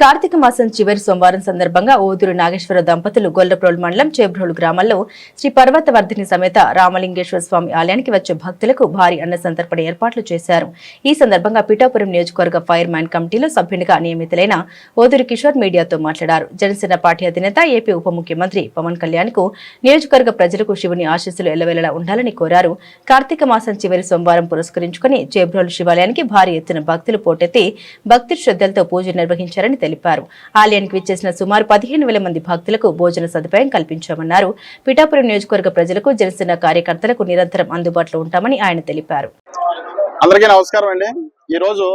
కార్తీక మాసం చివరి సోమవారం సందర్భంగా ఓదురు నాగేశ్వర దంపతులు గొల్లప్రోల్ మండలం చేబ్రోలు గ్రామంలో శ్రీ పర్వతవర్ధిని సమేత రామలింగేశ్వర స్వామి ఆలయానికి వచ్చే భక్తులకు భారీ అన్న సంతర్పణ ఏర్పాట్లు చేశారు. ఈ సందర్భంగా పిఠాపురం నియోజకవర్గ ఫైర్ మ్యాన్ కమిటీలో సభ్యునిగా నియమితులైన ఓదురు కిషోర్ మీడియాతో మాట్లాడారు. జనసేన పార్టీ అధినేత ఏపీ ఉప ముఖ్యమంత్రి పవన్ కళ్యాణ్కు నియోజకవర్గ ప్రజలకు శివుని ఆశీస్సులు ఎల్లవేళలా ఉండాలని కోరారు. కార్తీక మాసం చివరి సోమవారం పురస్కరించుకుని చేబ్రోలు శివాలయానికి భారీ ఎత్తున భక్తులు పోటెత్తి భక్తి శ్రద్ధలతో పూజలు నిర్వహించారని తెలిపారు. ఆలయానికి విచ్చేసిన సుమారు పదిహేను వేల మంది భక్తులకు భోజన సదుపాయం కల్పించామన్నారు. పిఠాపురం నియోజకవర్గ ప్రజలకు జనసేన కార్యకర్తలకు నిరంతరం అందుబాటులో ఉంటామని ఆయన తెలిపారు. అందరికీ నమస్కారం అండి. ఈ రోజు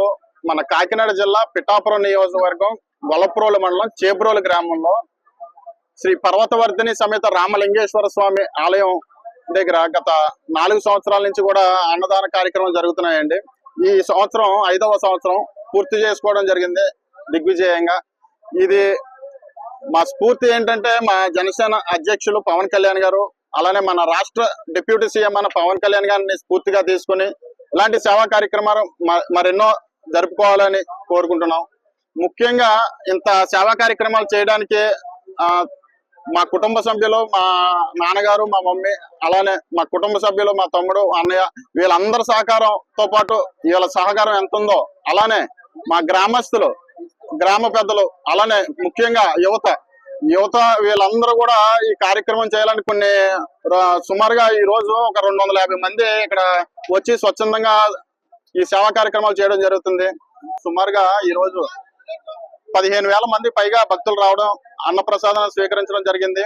మన కాకినాడ జిల్లా పిఠాపురం నియోజకవర్గం వలప్రోలు మండలం చేబ్రోలు గ్రామంలో శ్రీ పర్వతవర్ధిని సమేత రామలింగేశ్వర స్వామి ఆలయం దగ్గర గత నాలుగు సంవత్సరాల నుంచి కూడా అన్నదాన కార్యక్రమం జరుగుతున్నాయండి. ఈ సంవత్సరం ఐదవ సంవత్సరం పూర్తి చేసుకోవడం జరిగింది. దిగ్విజయంగా. ఇది మా స్ఫూర్తి ఏంటంటే మా జనసేన అధ్యక్షులు పవన్ కళ్యాణ్ గారు అలానే మన రాష్ట్ర డిప్యూటీ సీఎం మన పవన్ కళ్యాణ్ గారిని స్ఫూర్తిగా తీసుకుని ఇలాంటి సేవా కార్యక్రమాలు మ- మరెన్నో జరుపుకోవాలని కోరుకుంటున్నాం. ముఖ్యంగా ఇంత సేవా కార్యక్రమాలు చేయడానికి మా కుటుంబ సభ్యులు మా నాన్నగారు మా మమ్మీ అలానే మా కుటుంబ సభ్యులు మా తమ్ముడు అన్నయ్య వీళ్ళందరి సహకారంతో పాటు వీళ్ళ సహకారం ఎంత ఉందో అలానే మా గ్రామస్తులు గ్రామ పెద్దలు అలానే ముఖ్యంగా యువత. యువత వీళ్ళందరూ కూడా ఈ కార్యక్రమం చేయాలని కొన్ని సుమారుగా ఈ రోజు ఒక రెండు వందల యాభై మంది ఇక్కడ వచ్చి స్వచ్ఛందంగా ఈ సేవా కార్యక్రమాలు చేయడం జరుగుతుంది. సుమారుగా ఈ రోజు పదిహేను వేల మంది పైగా భక్తులు రావడం అన్నప్రసాదం స్వీకరించడం జరిగింది.